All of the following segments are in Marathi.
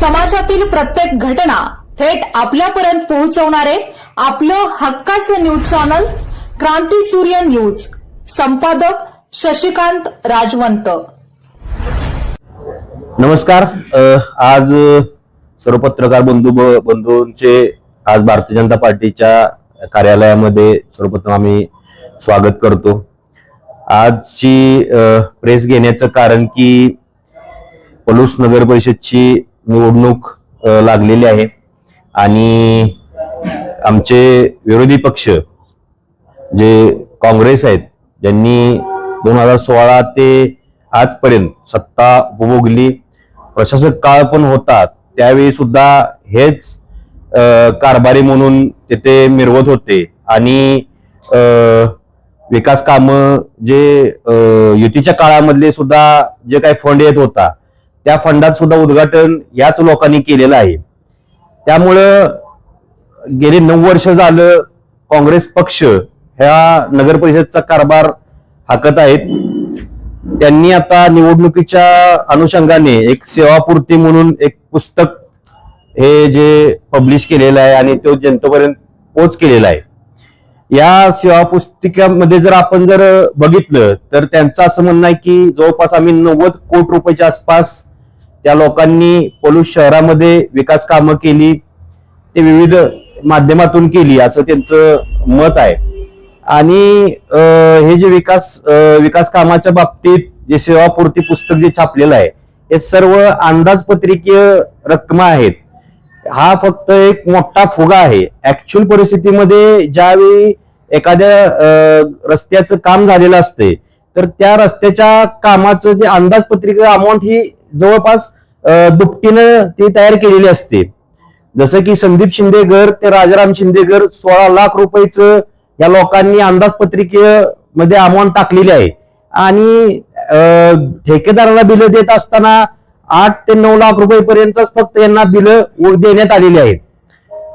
समाजातील प्रत्येक घटना थेट आपल्यापर्यंत पोहोचवणारे आपलं हक्काचं न्यूज चॅनल क्रांती सूर्य न्यूज. संपादक शशिकांत राजवंत. नमस्कार. आज सर्व पत्रकार बंधू बंधूंचे आज भारतीय जनता पार्टीच्या कार्यालयामध्ये सर्वप्रथम आम्ही स्वागत करतो. आजची प्रेस घेण्याचं कारण की पलूस नगर परिषदची निवडणूक लागलेली आहे. आणि आमचे विरोधी पक्ष जे काँग्रेस आहेत ज्यांनी दोन हजार सोळा ते आजपर्यंत सत्ता उपभोगली प्रशासक काळ पण होता त्यावेळी सुद्धा हेच कारभारी म्हणून तिथे मिरवत होते. आणि विकास काम जे युतीच्या काळामधले सुद्धा जे काही फंड येत होता त्या फंडात सुद्धा उद्घाटन याच लोकांनी केलेलं आहे. त्यामुळं गेले नऊ वर्ष झालं काँग्रेस पक्ष ह्या नगर परिषदचा कारभार हाकत आहेत. त्यांनी आता निवडणुकीच्या अनुषंगाने एक सेवापूर्ती म्हणून एक पुस्तक हे जे पब्लिश केलेलं आहे आणि तो जनतेपर्यंत पोच केलेला आहे. या सेवा पुस्तिकेमध्ये जर आपण जर बघितलं तर त्यांचं असं म्हणणं आहे की जवळपास आम्ही नव्वद कोटी रुपयाच्या आसपास त्या लोकांनी पलूस शहरामध्ये विकास कामं केली ते विविध माध्यमातून केली असं त्यांचं मत आहे. आणि हे जे विकास विकास कामाच्या बाबतीत जे सेवापूर्ती पुस्तक जे छापलेलं आहे हे सर्व अंदाजपत्रिकीय रक्कम आहेत. हा फक्त एक मोठा फुगा आहे. ऍक्च्युअल परिस्थितीमध्ये ज्यावेळी एखाद्या रस्त्याचं काम झालेलं असते तर त्या रस्त्याच्या कामाचं जे अंदाजपत्रिका अमाऊंट ही जवळपास दुपटीनं ती तयार केलेली असते. जसं की संदीप शिंदेगर ते राजाराम शिंदेगर सोळा लाख रुपयेच या लोकांनी अंदाजपत्रिकेयमध्ये अमाऊंट टाकलेली आहे. आणि अं, ठेकेदाराला बिलं देत असताना आठ ते नऊ लाख रुपयेपर्यंतच फक्त यांना बिलं देण्यात आलेली आहेत.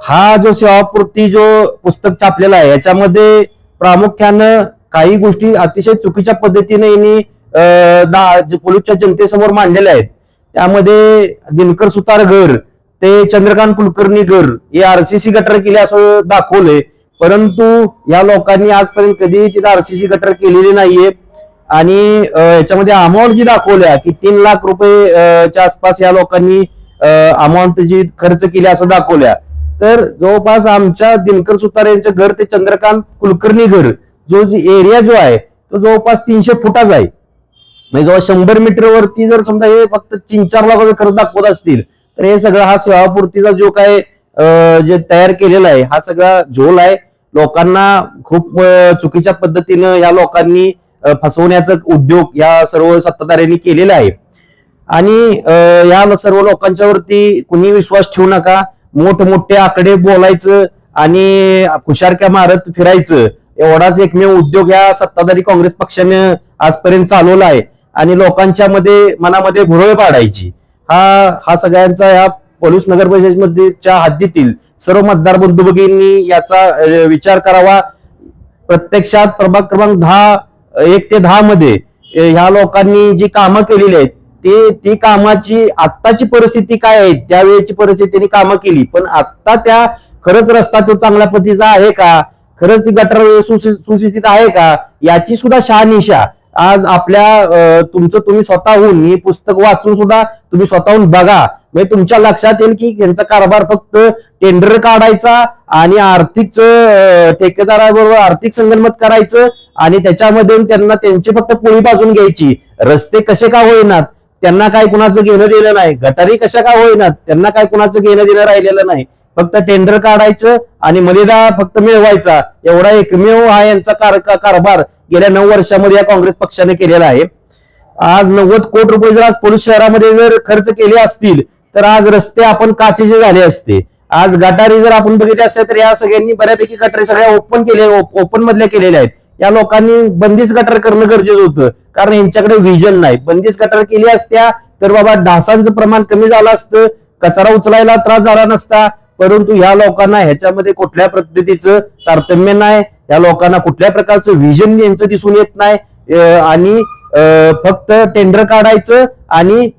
हा जो सेवापूर्ती जो पुस्तक छापलेला आहे याच्यामध्ये प्रामुख्यानं काही गोष्टी अतिशय चुकीच्या पद्धतीने यांनी पोलीसच्या जनतेसमोर मांडलेले आहेत त्यामध्ये दिनकर सुतार घर ते चंद्रकांत कुलकर्णी घर हे आरसीसी गटर केले असं दाखवलंय. परंतु या लोकांनी आजपर्यंत कधी तिथं आरसीसी गटर केलेली नाहीये. आणि याच्यामध्ये अमाऊंट जी दाखवल्या की तीन लाख रुपये च्या आसपास या लोकांनी अमाऊंट जी खर्च केली असं दाखवल्या. तर जवळपास आमच्या दिनकर सुतार यांचं घर ते चंद्रकांत कुलकर्णी घर जो एरिया जो आहे तो जवळपास तीनशे फुटाचा आहे. म्हणजे जवळ शंभर मीटर वरती जर समजा हे फक्त तीन चार लाख रुपये खर्च दाखवत असतील तर हे सगळं हा सेवापूर्तीचा जो काय जे तयार केलेला आहे हा सगळा झोल आहे. लोकांना खूप चुकीच्या पद्धतीनं या लोकांनी फसवण्याचा उद्योग या सर्व सत्ताधाऱ्यांनी केलेला आहे. आणि या सर्व लोकांच्यावरती कुणी विश्वास ठेवू नका. मोठमोठे आकडे बोलायचं आणि खुशारक्या मारत फिरायचं. एवढाच एकमेव उद्योग या सत्ताधारी काँग्रेस पक्षाने आजपर्यंत चालवला आहे. आणि लोकांच्या मध्ये मनामध्ये भुरळ पाडायची. हा हा सगळ्यांचा या पोलीस नगर परिषदेच्या हद्दीतील सर्व मतदार बंधुभगिनी याचा विचार करावा. प्रत्यक्षात प्रभाग क्रमांक दहा एक ते दहा मध्ये ह्या लोकांनी जी कामं केलेली आहेत ते ती कामाची आत्ताची परिस्थिती काय आहे त्यावेळेची परिस्थितीने कामं केली. पण आत्ता त्या खरंच रस्ता तो चांगल्या पद्धतीचा आहे का? खरंच ती गटर सुस्थितीत आहे का? याची सुद्धा शहानिशा. आज आपल्या तुमचं तुम्ही स्वतःहून हे पुस्तक वाचून सुद्धा तुम्ही स्वतःहून बघा. म्हणजे तुमच्या लक्षात येईल की यांचा कारभार फक्त टेंडर काढायचा आणि आर्थिक ठेकेदाराबरोबर आर्थिक संगनमत करायचं आणि त्याच्यामध्ये त्यांना त्यांची फक्त पोळी बाजून घ्यायची. रस्ते कसे का होईनात? त्यांना काय कुणाचं घेणं दिलं नाही. गटारी कशा का होईनात? त्यांना काय कुणाचं घेणं देणं राहिलेलं नाही. फक्त टेंडर काढायचं आणि मलिदा फक्त मिळवायचा. एवढा एकमेव हा यांचा कारभार. गेल्या नऊ वर्षामध्ये या काँग्रेस पक्षाने केलेला आहे. आज नव्वद कोटी रुपये जर आज पोलीस शहरामध्ये जर खर्च केले असतील तर आज रस्ते आपण काचेचे झाले असते. आज गटारी जर आपण बघितले असते तर या सगळ्यांनी बऱ्यापैकी गटारी सगळ्या ओपन केले ओपन मधल्या केलेल्या आहेत. या लोकांनी बंदिस्त गटार करणं गरजेचं होतं. कारण यांच्याकडे व्हिजन नाही. बंदिस्त गटार केली असत्या तर बाबा डासांचं प्रमाण कमी झालं असतं कचरा उचलायला त्रास झाला नसता. परंतु ह्या लोकांना ह्याच्यामध्ये कुठल्या पद्धतीचं तारतम्य नाही. या लोकांना कुठल्या प्रकारचं व्हिजन यांचं दिसून येत नाही. आणि फक्त टेंडर काढायचं आणि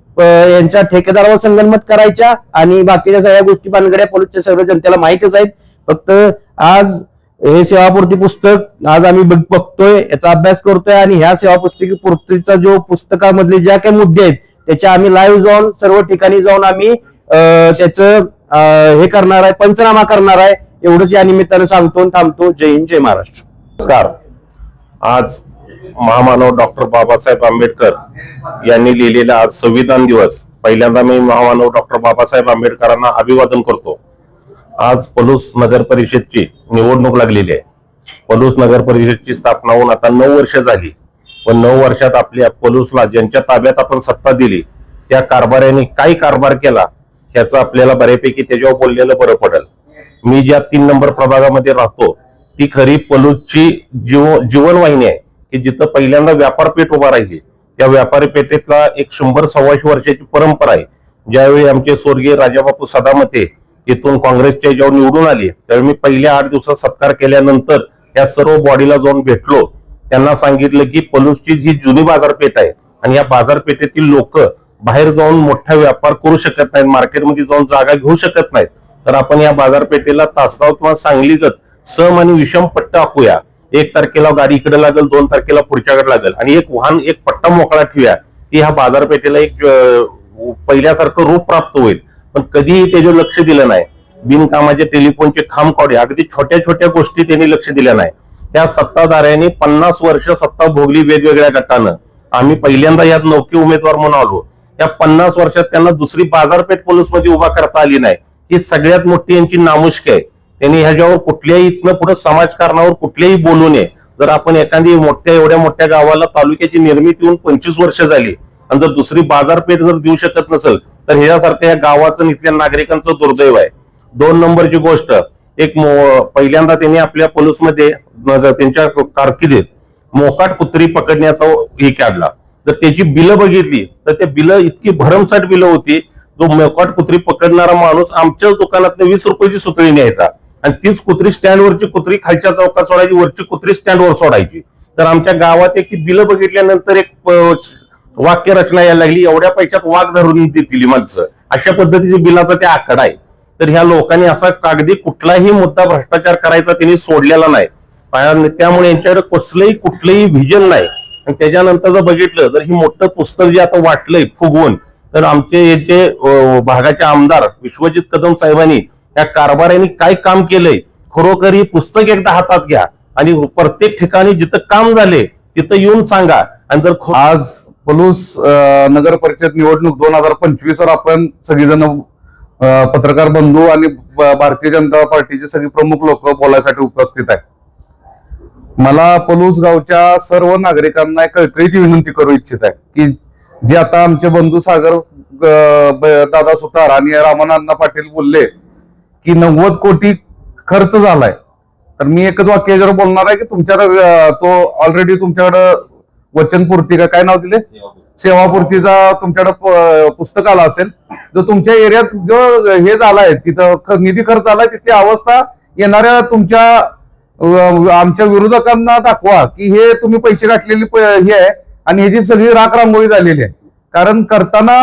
यांच्या ठेकेदारावर संगनमत करायच्या आणि बाकीच्या सगळ्या गोष्टी पानगड्या पोलीसच्या सर्व जनतेला माहितच आहेत. फक्त आज हे सेवापूर्ती पुस्तक आज आम्ही बघ- बघतोय याचा अभ्यास करतोय आणि ह्या सेवा पुस्तकी पूर्तीचा जो पुस्तकामधले ज्या काही मुद्दे आहेत त्याच्या आम्ही लाईव्ह जाऊन सर्व ठिकाणी जाऊन आम्ही अ, त्याचं हे करणार आहे पंचनामा करणार आहे. एवढंच या निमित्तानं सांगतो थांबतो. जय हिंद जय महाराष्ट्र. नमस्कार. आज महामानव डॉक्टर बाबासाहेब आंबेडकर यांनी लिहिलेला आज संविधान दिवस. पहिल्यांदा मी महामानव डॉक्टर बाबासाहेब आंबेडकरांना अभिवादन करतो. आज पलूस नगर परिषदची निवडणूक लागलेली आहे. पलूस नगर परिषदची स्थापना होऊन आता नऊ वर्ष झाली. पण नऊ वर्षात आपल्या पलूसला ज्यांच्या ताब्यात आपण सत्ता दिली त्या कारभाऱ्यांनी काय कारभार केला ह्याचं आपल्याला बऱ्यापैकी त्याच्यावर बोललेलं बरं पडेल. मी ज्या तीन नंबर प्रभागामध्ये राहतो ती खरी पलूसची जीव जीवनवाहिनी आहे. की जिथं पहिल्यांदा व्यापारपेठ उभा राहिली त्या व्यापारी पेठेतला एक शंभर सव्वाशे वर्षाची परंपरा आहे. ज्यावेळी आमचे स्वर्गीय राजाबापू सदामते इथून काँग्रेसच्या जेव्हा निवडून आले त्यावेळी मी पहिल्या आठ दिवसात सत्कार केल्यानंतर त्या सर्व बॉडीला जाऊन भेटलो. त्यांना सांगितलं की पलूसची जी जुनी बाजारपेठ आहे आणि या बाजारपेठेतील लोक बाहेर जाऊन मोठा व्यापार करू शकत नाहीत मार्केटमध्ये जाऊन जागा घेऊ शकत नाहीत. तर आपण या बाजारपेठेला तासगाव किंवा सांगलीगत सम आणि विषम पट्टा आखूया. एक तारखेला गाडी इकडे लागेल दोन तारखेला पुढच्याकडे लागेल. आणि एक वाहन एक पट्टा मोकळा ठेवूया की ह्या बाजारपेठेला एक पहिल्यासारखं रूप प्राप्त होईल. पण कधीही त्याच्यावर लक्ष दिलं नाही. बिनकामाचे टेलिफोनचे खांब काढे अगदी छोट्या छोट्या गोष्टी त्यांनी लक्ष दिल्या नाही. त्या सत्ताधाऱ्यांनी पन्नास वर्ष सत्ता भोगली वेगवेगळ्या गटानं. आम्ही पहिल्यांदा यात नौके उमेदवार म्हणून आलो. या पन्नास वर्षात त्यांना दुसरी बाजारपेठ पोलीसमध्ये उभा करता आली नाही. ही सगळ्यात मोठी यांची नामुष्की आहे. त्यांनी ह्याच्यावर कुठल्याही इथनं पुढे समाजकारणावर कुठल्याही बोलू नये. जर आपण एखादी मोठ्या एवढ्या मोठ्या गावाला तालुक्याची निर्मिती होऊन पंचवीस वर्ष झाली आणि जर दुसरी बाजारपेठ जर देऊ शकत नसेल तर ह्यासारख्या या गावाचं इथल्या नागरिकांचं दुर्दैव आहे. दोन नंबरची गोष्ट एक मो- पहिल्यांदा त्यांनी आपल्या पोलीसमध्ये त्यांच्या कारकिर्दीत मोकाट कुत्री पकडण्याचा हे काढला. जर त्याची बिलं बघितली तर ते बिलं इतकी भरमसाठ बिलं होती जो मोकाट कुत्री पकडणारा माणूस आमच्याच दुकानात वीस रुपयाची सुतळी न्यायचा. आणि तीच कुत्री स्टँडवरची कुत्री खालच्या चौकात सोडायची वरची कुत्री स्टँडवर सोडायची. तर आमच्या गावात एक बिलं बघितल्यानंतर एक वाक्य रचना यायला लागली एवढ्या पैशात वाघ धरून देतील माणसं. अशा पद्धतीची बिलाचा ते आकडा आहे. तर ह्या लोकांनी असा कागदी कुठलाही मुद्दा भ्रष्टाचार करायचा त्यांनी सोडलेला नाही. त्यामुळे यांच्याकडे कसलंही कुठलंही व्हिजन नाही. आणि त्याच्यानंतर जर बघितलं तर ही मोठं पुस्तक जे आता वाटलंय फुगवून तर आमचे याचे भागाचे आमदार विश्वजित कदम साहेबांनी या कारभाराने काय काम केलंय खरोखर ही पुस्तक एकदा हातात घ्या आणि प्रत्येक ठिकाणी जिथं काम झाले तिथं येऊन सांगा. आणि जर आज पलूस नगर परिषद निवडणूक दोन हजार पंचवीस वर आपण सगळीजण पत्रकार बंधू आणि भारतीय जनता पार्टीचे सगळे प्रमुख लोक बोलायसाठी उपस्थित आहे मला पलूस गावच्या सर्व नागरिकांना एक कळकळीची विनंती करू इच्छित आहे की जे आता आमचे बंधू सागर दादा सुतार आणि रामानांना पाटील बोलले की नव्वद कोटी खर्च झालाय. तर मी एकच वाक्य जर बोलणार आहे की तुमच्याकडे तो ऑलरेडी तुमच्याकडं वचनपूर्ती का? काय नाव दिले सेवापूर्तीचा तुमच्याकडे पुस्तक आला असेल. जो तुमच्या एरियात जो हे झालाय तिथं ख- निधी खर्च झालाय तिथली अवस्था येणाऱ्या तुमच्या आमच्या विरोधकांना दाखवा की हे तुम्ही पैसे गाठलेली हे आहे आणि ह्याची सगळी राख रांगोळी झालेली आहे. कारण करताना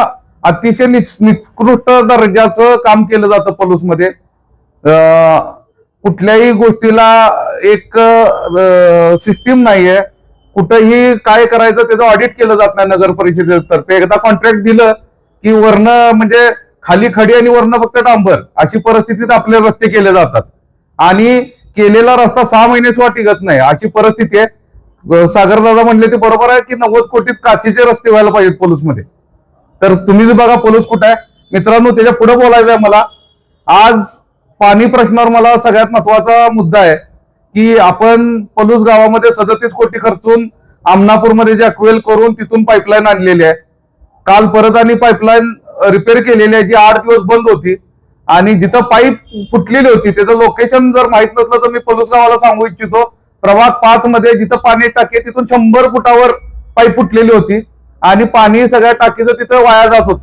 अतिशय निकृष्ट दर्जाचं काम केलं जातं पलूसमध्ये. कुठल्याही गोष्टीला एक सिस्टीम नाहीये. कुठंही काय करायचं त्याचं ऑडिट केलं जात नाही नगर परिषदेतर्फे. एकदा कॉन्ट्रॅक्ट दिलं की वरनं म्हणजे खाली खडी आणि वरनं फक्त डांबर अशी परिस्थितीत आपले रस्ते केले जातात. आणि केलेला रस्ता सहा महिने सुद्धा टिकत नाही. अशी परिस्थिती आहे. सागरदादा म्हणले ते बरोबर आहे की नव्वद कोटीत काचेचे रस्ते व्हायला पाहिजेत पोलूसमध्ये. तर तुम्ही जे बघा पोलीस कुठे आहे. मित्रांनो त्याच्या पुढे बोलायचं आहे मला. आज पाणी प्रश्नावर मला सगळ्यात महत्त्वाचा मुद्दा आहे की आपण पलूस गावामध्ये सदतीस कोटी खर्चून आमनापूरमध्ये जे अक्वेल करून तिथून पाईपलाईन आणलेली आहे. काल परत आणि पाईपलाईन रिपेअर केलेली आहे जी आठ दिवस बंद होती. आणि जिथं पाईप फुटलेली होती त्याचं लोकेशन जर माहीत नसलं तर मी पलूस गावाला सांगू इच्छितो. प्रभाग पाच मध्ये जिथं पाणी टाकी तिथून शंभर फुटावर पाईप फुटलेली होती. आणि पाणी सगळ्या टाकीचं तिथं वाया जात होत.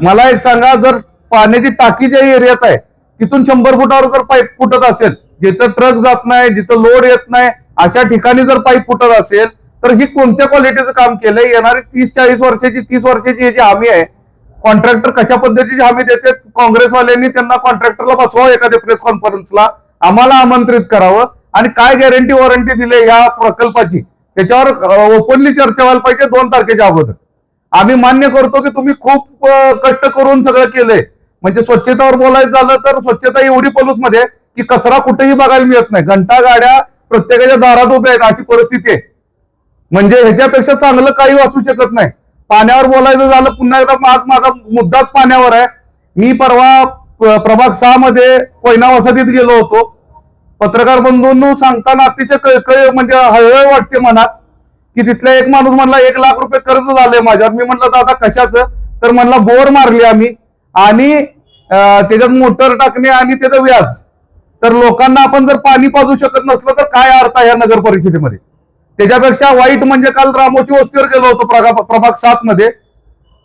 मला एक सांगा जर पाण्याची टाकी ज्या एरियात आहे तिथून शंभर फुटावर जर पाईप फुटत असेल जिथं ट्रक जात नाही जिथं लोड येत नाही अशा ठिकाणी जर पाईप फुटत असेल तर ही कोणत्या क्वालिटीचं काम केलंय? येणारी तीस चाळीस वर्षाची तीस वर्षाची ही जी हमी आहे कॉन्ट्रॅक्टर कशा पद्धतीची हमी देते? काँग्रेसवाल्यांनी त्यांना कॉन्ट्रॅक्टरला बसवावं एखाद्या प्रेस कॉन्फरन्सला आम्हाला आमंत्रित करावं. आणि काय गॅरंटी वॉरंटी दिले या प्रकल्पाची? त्याच्यावर ओपनली चर्चा व्हायला पाहिजे दोन तारखेच्या अगोदर. आम्ही मान्य करतो की तुम्ही खूप कष्ट करून सगळं केलंय. म्हणजे स्वच्छतेवर बोलायचं झालं तर स्वच्छता एवढी पलूसमध्ये की कचरा कुठेही बघायला मिळत नाही. घंटा गाड्या प्रत्येकाच्या दारात उभ्या आहेत अशी परिस्थिती आहे. म्हणजे ह्याच्यापेक्षा चांगलं काही असू शकत नाही. पाण्यावर बोलायचं झालं पुन्हा एकदा आज माझा मुद्दाच पाण्यावर आहे. मी परवा प्रभाग सहा मध्ये कोयना वसतीत गेलो होतो. पत्रकार बंधूंनो सांगताना अतिशय कळकळ म्हणजे हळहळ वाटते मनात की तिथला एक माणूस म्हणला एक लाख रुपये कर्ज झालंय माझ्यावर मी म्हणलं दादा कशाचं? तर म्हणला बोर मारली आम्ही आणि त्याच्यात मोटर टाकणे आणि त्याचं व्याज. तर लोकांना आपण जर पाणी पाजू शकत नसलं तर काय अर्थ आहे या नगर परिषदेमध्ये? त्याच्यापेक्षा वाईट म्हणजे काल रामोची वस्तीवर गेलो होतो प्रभाग सात मध्ये.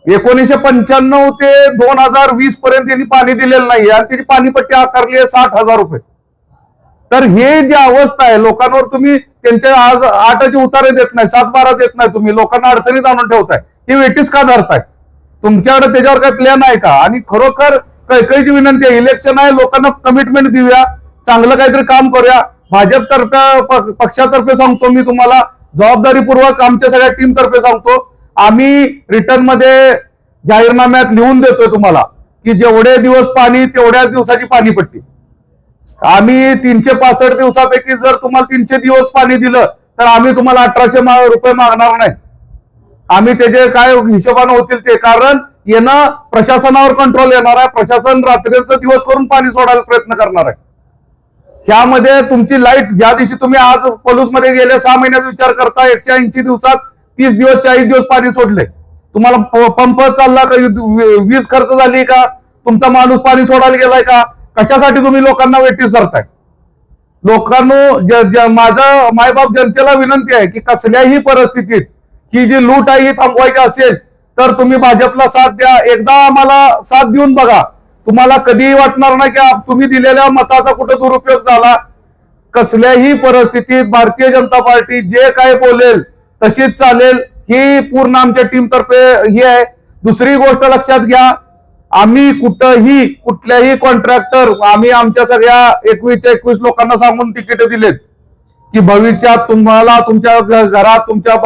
एकोणीसशे पंच्याण्णव ते दोन हजार वीस पर्यंत यांनी पाणी दिलेलं नाही आणि त्याची पाणीपट्टी आकारली आहे साठ हजार रुपये. तर हे जी अवस्था आहे लोकांवर तुम्ही त्यांच्या आज आठाचे उतारे देत नाही सात बारा देत नाही तुम्ही लोकांना अडचणीत आणून ठेवताय. ही वेटीस का धरताय? तुमच्याकडे त्याच्यावर काही प्लॅन आहे का? आणि खरोखर कैकईची विनंती आहे इलेक्शन आहे लोकांना कमिटमेंट देऊया चांगलं काहीतरी काम करूया. भाजपतर्फे पक्षातर्फे सांगतो मी तुम्हाला जबाबदारीपूर्वक आमच्या सगळ्या टीम तर्फे सांगतो. आम्ही रिटर्नमध्ये जाहीरनाम्यात लिहून देतोय तुम्हाला की जेवढे दिवस पाणी तेवढ्या दिवसाची पाणीपट्टी. आम्ही तीनशे पासष्ट दिवसापैकी जर तुम्हाला तीनशे दिवस पाणी दिलं तर आम्ही तुम्हाला अठराशे रुपये मागणार नाही. आम्ही त्याचे काय हिशोबानं होतील ते कारण येणं प्रशासनावर कंट्रोल येणार आहे. प्रशासन रात्रीचा दिवस करून पाणी सोडायला प्रयत्न करणार आहे. त्यामध्ये तुमची लाइट ज्या दिवशी तुम्ही आज पलूसमध्ये गेले सहा महिन्याचा विचार करता एकशे ऐंशी दिवसात तीस दिवस चाळीस दिवस पाणी सोडले. तुम्हाला पंप चालला का? वीज खर्च झाली का? तुमचा माणूस पाणी सोडायला गेलाय का? कशासाठी तुम्ही लोकांना वेटीस धरताय? लोकांनो माझा माझं मायबाप जनतेला विनंती आहे की कसल्याही परिस्थितीत ही जी लूट आहे ही थांबवायची असेल तर तुम्ही भाजपला साथ द्या. एकदा आम्हाला साथ देऊन बघा. तुम्हाला कधीही वाटणार नाही की तुम्ही दिलेल्या मताचा कुठं दुरुपयोग झाला. कसल्याही परिस्थितीत भारतीय जनता पार्टी जे काय बोलेल तशीच चालेल. ही पूर्ण आमच्या टीमतर्फे ही आहे. दुसरी गोष्ट लक्षात घ्या. आम्ही कुठंही कुठल्याही कॉन्ट्रॅक्टर आम्ही आमच्या सगळ्या एकवीसच्या एकवीस लोकांना सांगून तिकीट दिलेत. की भविष्यात तुम्हाला तुमच्या घरात तुमच्या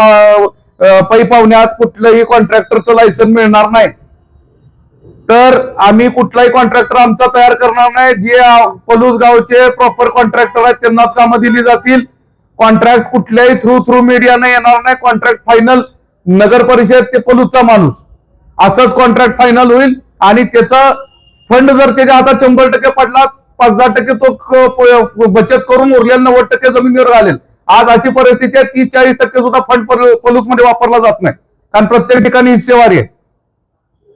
पै पाहुण्यात कुठलंही कॉन्ट्रॅक्टरचं लायसन मिळणार नाही. तर आम्ही कुठलाही कॉन्ट्रॅक्टर आमचा तयार करणार नाही. जे पलूस गावचे प्रॉपर कॉन्ट्रॅक्टर आहेत त्यांनाच कामं दिली जातील. कॉन्ट्रॅक्ट कुठल्याही थ्रू थ्रू मीडियाने येणार नाही. कॉन्ट्रॅक्ट फायनल नगर परिषद ते पलूसचा माणूस. असंच कॉन्ट्रॅक्ट फायनल होईल. आणि त्याचा फंड जर त्याच्या हातात शंभर टक्के पडला पाच दहा टक्के तो बचत करून उरलेला नव्वद टक्के जमिनीवर घालेल. आज अशी परिस्थिती आहे तीस चाळीस टक्के सुद्धा फंड पलूसमध्ये वापरला जात नाही. कारण प्रत्येक ठिकाणी हिस्सेवारी आहे.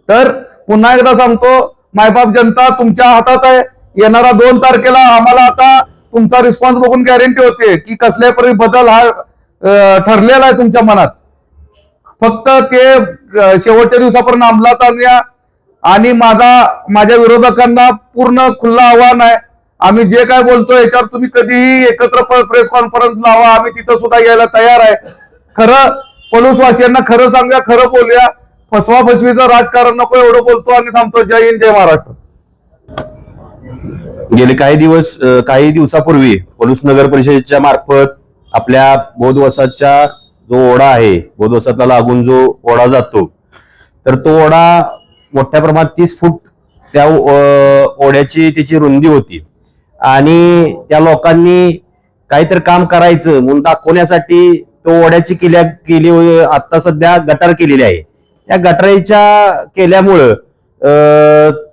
तर पुन्हा एकदा सांगतो मायबाप जनता तुमच्या हातात आहे. येणारा दोन तारखेला आम्हाला आता तुमचा रिस्पॉन्स बघून गॅरंटी होते की कसल्याही परी बदल हा ठरलेला आहे तुमच्या मनात. फक्त ते शेवटच्या दिवसापर्यंत अंमलात आणूया. आणि माझा माझ्या विरोधकांना पूर्ण खुल्ला आव्हान आहे. आम्ही जे काय बोलतो याच्यावर तुम्ही कधीही एकत्र प्रेस कॉन्फरन्स लावा. आम्ही तिथं सुद्धा यायला तयार आहे. खरं पलूसवासियांना खरं सांगा खरं बोलूया. फसवा फसवीचं राजकारण नको एवढं बोलतो आणि थांबतो. जय हिंद जय महाराष्ट्र. गेले काही दिवस काही दिवसापूर्वी पलूस नगर परिषदेच्या मार्फत आपल्या बोधवसाच्या जो ओढा आहे बोधवसाला लागून जो ओढा जातो तर तो ओढा मोठ्या प्रमाणात तीस फूट त्या ओढ्याची त्याची रुंदी होती. आणि त्या लोकांनी काहीतरी काम करायचं म्हणून दाखवण्यासाठी तो ओढ्याची केल्या केली आता सध्या गटार केलेली आहे. त्या गटारीच्या केल्यामुळं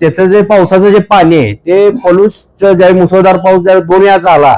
त्याचं जे पावसाचं जे पाणी आहे ते पलूस ज्यावेळी मुसळधार पाऊस ज्यावेळी दोन वेळा आला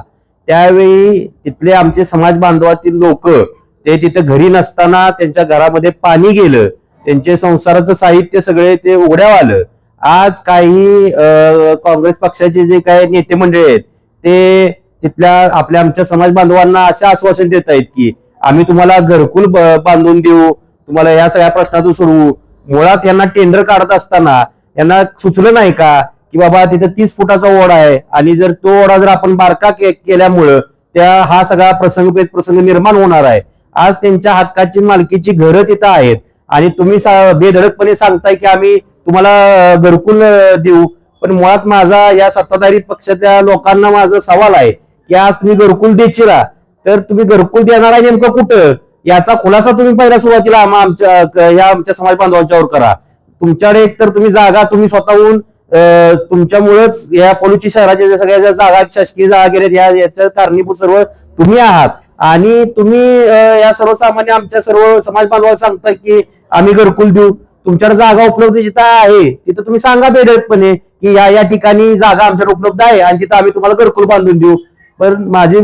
त्यावेळी तिथले आमचे समाज बांधवातील लोक ते तिथे घरी नसताना त्यांच्या घरामध्ये पाणी गेलं त्यांचे संसाराचं साहित्य सगळे ते उघड्याव आलं. आज काही अं, काँग्रेस पक्षाचे जे काही नेते मंडळी आहेत ते तिथल्या आपल्या आमच्या समाज बांधवांना असे आश्वासन देत आहेत की आम्ही तुम्हाला घरकुल बांधून देऊ. तुम्हाला या सगळ्या प्रश्नातून सोडवू. मुळात यांना टेंडर काढत असताना यांना सुचलं नाही का की बाबा तिथे तीस फुटाचा ओढा आहे आणि जर तो ओढा जर आपण बारका केल्यामुळं त्या हा सगळा प्रसंग प्रसंग निर्माण होणार आहे. आज त्यांच्या हक्काची मालकीची घरं तिथं आहेत. आणि तुम्ही सा- बेधडकपणे सांगताय की आम्ही तुम्हाला घरकुल देऊ. पण मुळात माझा या सत्ताधारी पक्षाच्या लोकांना माझा सवाल आहे की आज तुम्ही घरकुल देशील? तर तुम्ही घरकुल देणार आहे नेमकं कुठं? याचा खुलासा तुम्ही पहिल्या सुरुवातीला आम्हा- आमच्या या आमच्या समाज बांधवांच्यावर करा. तुमच्याकडे एक तर तुम्ही जागा तुम्ही स्वतःहून तुमच्यामुळेच या पोलीसची शहराच्या सगळ्या ज्या जागा शासकीय जागा गेल्या या याच्या कारणीभूत सर्व तुम्ही आहात. आणि तुम्ही या सर्वसामान्य आमच्या सर्व समाज बांधवाला सांगता की आम्ही घरकुल देऊ. तुमच्याकडे जागा उपलब्ध जिथं आहे तिथं तुम्ही सांगा बेडपणे की या या ठिकाणी जागा आमच्याकडे उपलब्ध आहे आणि तिथं आम्ही तुम्हाला घरकुल बांधून देऊ. पण माझी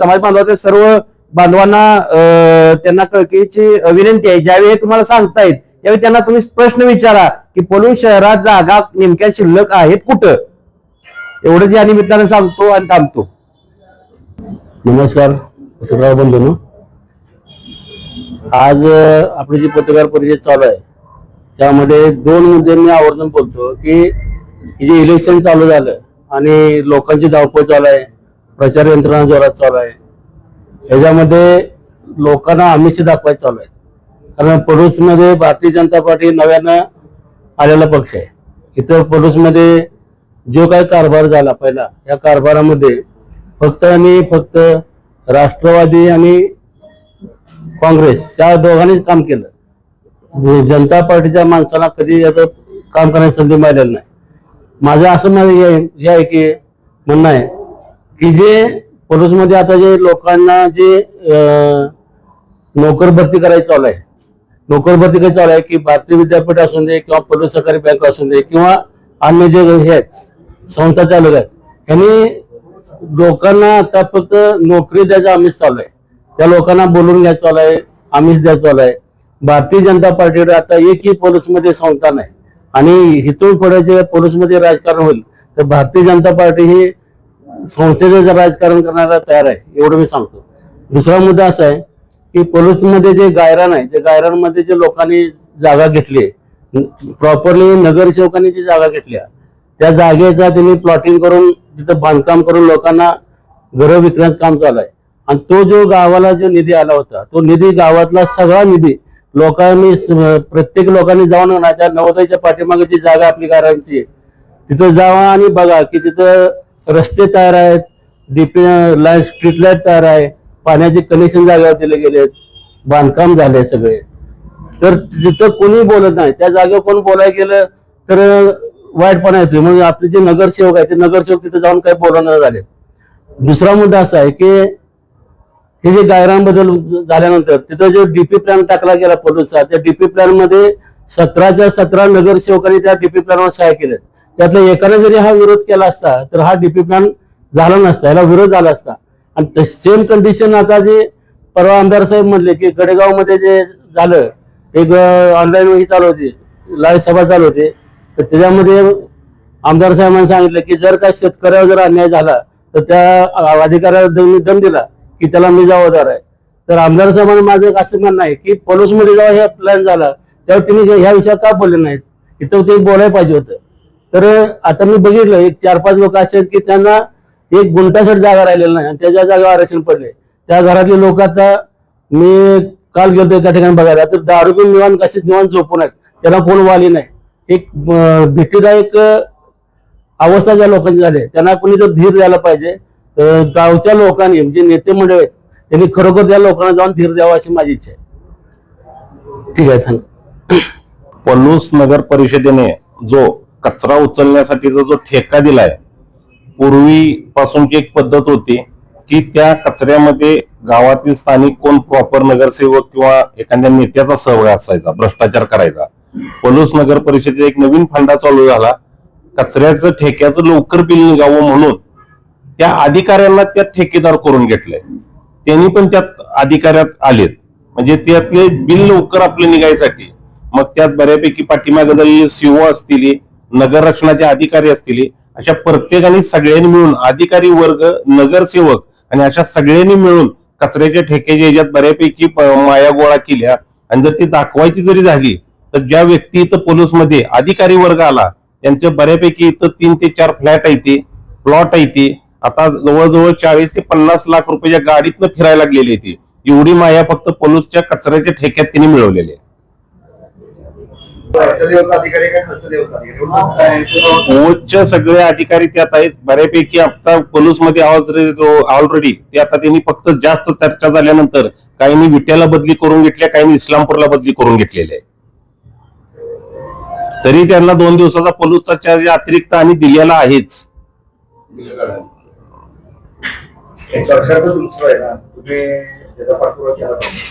समाज बांधवाचे सर्व बांधवांना त्यांना कळकीची विनंती आहे. ज्यावेळी तुम्हाला सांगतायत त्यावेळी त्यांना तुम्ही प्रश्न विचारा की पलून शहरात जागा नेमक्या शिल्लक आहेत कुठं? एवढंच या निमित्तानं सांगतो आणि थांबतो. नमस्कार. पत्रकार बंधूंनो आज आपली जी पत्रकार परिषद चालू आहे त्यामध्ये दोन मुद्दे मी आवर्जून बोलतो की जे इलेक्शन चालू झालं आणि लोकांची धावपळ चालू आहे प्रचार यंत्रणा जोरात चालू आहे ह्याच्यामध्ये लोकांना आमिष दाखवायचं चालू आहे. कारण पडोसमध्ये भारतीय जनता पार्टी नव्यानं आलेला पक्ष आहे. इथं पडोसमध्ये जो काही कारभार झाला पहिला या कारभारामध्ये फक्त आणि फक्त राष्ट्रवादी आणि काँग्रेस या दोघांनीच काम केलं. म्हणजे जनता पार्टीच्या माणसाला कधी याचं काम करण्याची संधी मिळालेली नाही. माझं असं म्हणणं हे आहे- हे आहे की म्हणणं आहे की जे पोलीसमध्ये आता जे लोकांना जे नोकर भरती करायची चालू आहे. नोकर भरती काही चालू आहे की भारतीय विद्यापीठ असू दे किंवा पोलीस सहकारी बँक असू दे किंवा अन्य जे हे आहेत संस्था चालू आहेत यांनी लोकांना आता फक्त नोकरी द्यायचं आम्हीच चालू आहे. त्या लोकांना बोलून घ्यायचं चालू आहे आमिष द्यायचं चालू आहे. भारतीय जनता पार्टीकडे आता एकही पोलीसमध्ये संस्था नाही. आणि इथून पुढे जे पोलीसमध्ये राजकारण होईल तर भारतीय जनता पार्टी ही संस्थेचं राजकारण करण्याला तयार आहे एवढं मी सांगतो. दुसरा मुद्दा असा आहे की पोलीसमध्ये जे गायरान आहे त्या गायरानमध्ये जे लोकांनी जागा घेतली प्रॉपरली नगरसेवकांनी जी जागा घेतल्या त्या जागेचा त्यांनी प्लॉटिंग करून तिथं बांधकाम करून लोकांना घरं विकण्याचं काम चालू आहे. आणि तो जो गावाला जो निधी आला होता तो निधी गावातला सगळा निधी लोकांनी प्रत्येक लोकांनी जाऊन ना त्या नवोदयच्या पाठीमागे जी जागा आपली घरांची आहे, तिथं जावा आणि बघा की तिथं रस्ते तयार आहेत डीपी लाइट स्ट्रीट लाइट तयार आहे पाण्याचे कनेक्शन जागेवर दिले गेलेत बांधकाम झाले सगळे. तर तिथं कोणी बोलत नाही. त्या जागेवर कोण बोलायला गेलं तर वाईटपणा येतो म्हणजे आपले जे नगरसेवक आहेत ते नगरसेवक तिथे जाऊन काही बोलणं झाले. दुसरा मुद्दा असा आहे की हे जे गायरांबद्दल झाल्यानंतर तिथं जो डीपी प्लॅन टाकला गेला पोलिसचा त्या डीपी प्लॅनमध्ये सतराच्या सतरा नगरसेवकांनी त्या डीपी प्लॅनवर सहाय्य केल्या त्यातल्या एकाने जरी हा विरोध केला असता तर हा डीपी प्लॅन झाला नसता याला विरोध झाला असता. आणि सेम कंडिशन आता जे परवा आमदार साहेब म्हणले की गडेगावमध्ये जे झालं एक ऑनलाईन ही चालू होती लाईव्ह सभा चालू होती. तर त्याच्यामध्ये आमदार साहेबांनी सांगितलं की जर का शेतकऱ्यावर जर अन्याय झाला तर त्या अधिकाऱ्याला दम दिला की त्याला मी जबाबदार आहे. तर आमदार साहेबांनी माझं एक असं म्हणणं आहे की पॉलिसमध्ये जेव्हा हे प्लॅन झाला तेव्हा तिने ह्या विषयावर का बोलले नाहीत? इथं ते बोलायला पाहिजे होतं. तर आता मी बघितलं एक चार पाच लोक असे आहेत की त्यांना एक गुंठासट जागा राहिलेला नाही आणि त्याच्या जागा आरक्षण पडले त्या घरातले लोक आता मी काल गेलो त्या ठिकाणी बघायला तर दारू पिऊन निवान कशीच निवान झोपून आहेत त्यांना कोण वाली नाही. एक भीतीदायक अवस्था ज्या लोकांची झाली त्यांना कोणी जर धीर द्यायला पाहिजे तर गावच्या लोकांनी म्हणजे नेते मंडळ आहेत त्यांनी खरोखर त्या लोकांना जाऊन धीर द्यावा अशी माझी इच्छा आहे. ठीक आहे पलूस नगर परिषदेने जो कचरा उचलण्यासाठीचा जो ठेका दिलाय पूर्वीपासूनची एक पद्धत होती की त्या कचऱ्यामध्ये गावातील स्थानिक कोण प्रॉपर नगरसेवक किंवा एखाद्या नेत्याचा सहभाग असायचा भ्रष्टाचार करायचा. पलूस नगर परिषदेत एक नवीन फंडा चालू झाला. कचऱ्याचं ठेक्याचं लवकर बिल निघावं म्हणून त्या अधिकाऱ्यांना त्या ठेकेदार करून घेतलंय त्यांनी पण त्यात अधिकाऱ्यात आलेत. म्हणजे त्यातले बिल लवकर आपले निघायसाठी. मग त्यात बऱ्यापैकी पाठीमागे जरी सीओ असतील नगर रक्षणाचे अधिकारी असतील अशा प्रत्येकाने सगळ्यांनी मिळून अधिकारी वर्ग नगरसेवक आणि अशा सगळ्यांनी मिळून कचऱ्याच्या ठेक्याच्या याच्यात बऱ्यापैकी माया गोळा केल्या आणि जर ती दाखवायची जरी झाली तर ज्या व्यक्ती इथं पोलीसमध्ये अधिकारी वर्ग आला त्यांचे बऱ्यापैकी इथं तीन ते चार फ्लॅट आहे ते प्लॉट आहे ते आता जवळजवळ चाळीस ते पन्नास लाख रुपयाच्या गाडीतनं फिरायला लागलेली होती ती. एवढी माया फक्त पोलूसच्या कचऱ्याच्या ठेक्यात त्यांनी मिळवलेली आहे. पोचच्या सगळे अधिकारी त्यात आहेत. बऱ्यापैकी आता पोलीसमध्ये ऑलरेडी ते आता त्यांनी फक्त जास्त चर्चा झाल्यानंतर काहींनी विट्याला बदली करून घेतल्या काहींनी इस्लामपूरला बदली करून घेतलेल्या आहे तरी त्यांना दोन दिवसाचा पोलीसचा चार्ज अतिरिक्त आणि दिलेला आहेच. सरकार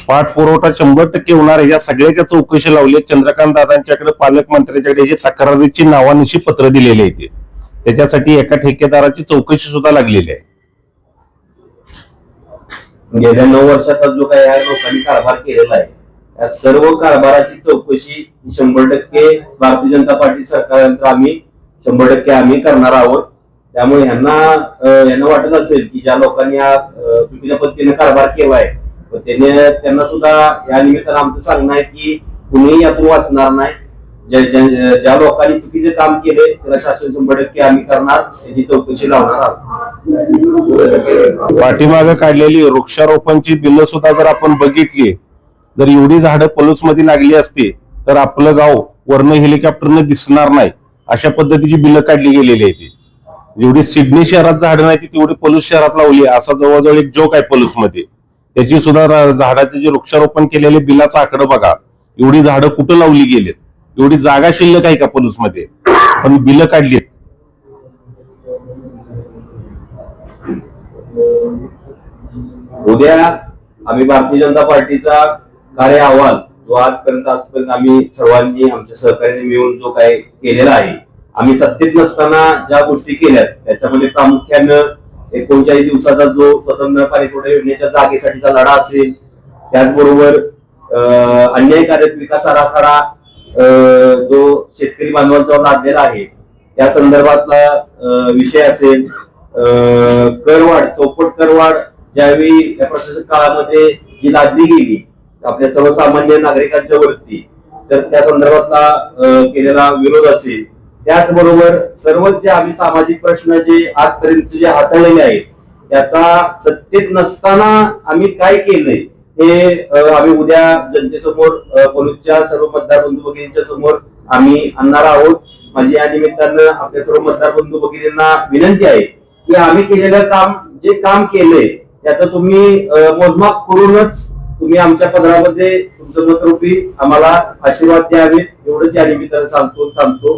पाठपुरवठा शंभर टक्के होणार आहे. या सगळ्याच्या चौकशी लावली. चंद्रकांत दादांच्याकडे पालकमंत्र्यांच्याकडे हे तक्रारीची नावानिशी पत्र दिलेले आहे ते. त्याच्यासाठी एका ठेकेदाराची चौकशी सुद्धा लागलेली आहे. गेल्या नऊ वर्षाचा जो काही या लोकांनी कारभार केलेला आहे. त्या सर्व कारभाराची चौकशी शंभर टक्के भारतीय जनता पार्टी सरकारनंतर आम्ही शंभर टक्के आम्ही करणार आहोत. त्यामुळे यांना यांना वाटत असेल की ज्या लोकांनी हा चुकीच्या पद्धतीने कारभार केलाय त्याने त्यांना सुद्धा या निमित्तानं आमचं सांगणं आहे की कुणीही यातून वाचणार नाही. ज्या- लोकांनी चुकीचे काम केले त्याला शासन शंभर टक्के आम्ही करणार त्याची चौकशी लावणार आहोत. पाठीमागे काढलेली वृक्षारोपणची बिलं सुद्धा जर आपण बघितली जर एवढी झाडं पलूसमध्ये लागली असती तर आपलं गाव वर्ण हेलिकॉप्टरने दिसणार नाही अशा पद्धतीची बिलं काढली गेलेली आहे ती जेवढी सिडनी शहरात झाडं नाही ती तेवढी पलूस शहरात लावली असा जवळजवळ एक जोक आहे पलूसमध्ये त्याची सुद्धा झाडाचे जे वृक्षारोपण केलेले बिलाचा आकडं बघा. एवढी झाडं कुठं लावली गेलीत? एवढी जागा शिल्लक आहे का पलूसमध्ये पण बिलं काढलीत. उद्या आम्ही भारतीय जनता पार्टीचा कार्य अहवाल जो आजपर्यंत आजपर्यंत आम्ही सर्वांनी आमच्या सहकार्याने मिळून जो काही केलेला आहे आम्ही सत्तेत नसताना ज्या गोष्टी केल्यात त्याच्यामध्ये प्रामुख्यानं एकोणचाळीस दिवसाचा जो स्वतंत्र पाणीपुरवठा योजनेच्या जागेसाठीचा लढा असेल त्याचबरोबर अं, अन्यायकारक विकास आराखडा अं, जो शेतकरी बांधवांचा लादलेला आहे त्या संदर्भातला अं, विषय असेल. अं, करवाढ चौपट करवाढ ज्यावेळी या प्रशासक काळामध्ये जी लादली गेली आपल्या सर्वसामान्य नागरिकांच्या वरती तर त्या संदर्भातला अं, केलेला विरोध असेल. त्याचबरोबर सर्वच जे आम्ही सामाजिक प्रश्न जे आजपर्यंत जे हाताळलेले आहेत त्याचा सत्तेत नसताना आम्ही काय केलंय हे आम्ही उद्या जनतेसमोर पोलीसच्या सर्व मतदार बंधू भगिनींच्या समोर आम्ही आणणार आहोत. माझी या निमित्तानं आपल्या सर्व मतदार बंधू भगिनींना विनंती आहे की आम्ही केलेलं काम जे काम केलंय त्याचं तुम्ही मोजमाप करूनच तुम्ही आमच्या पदरामध्ये तुमचं मतरूपी आम्हाला आशीर्वाद द्यावेत. एवढंच या निमित्तानं सांगतो सांगतो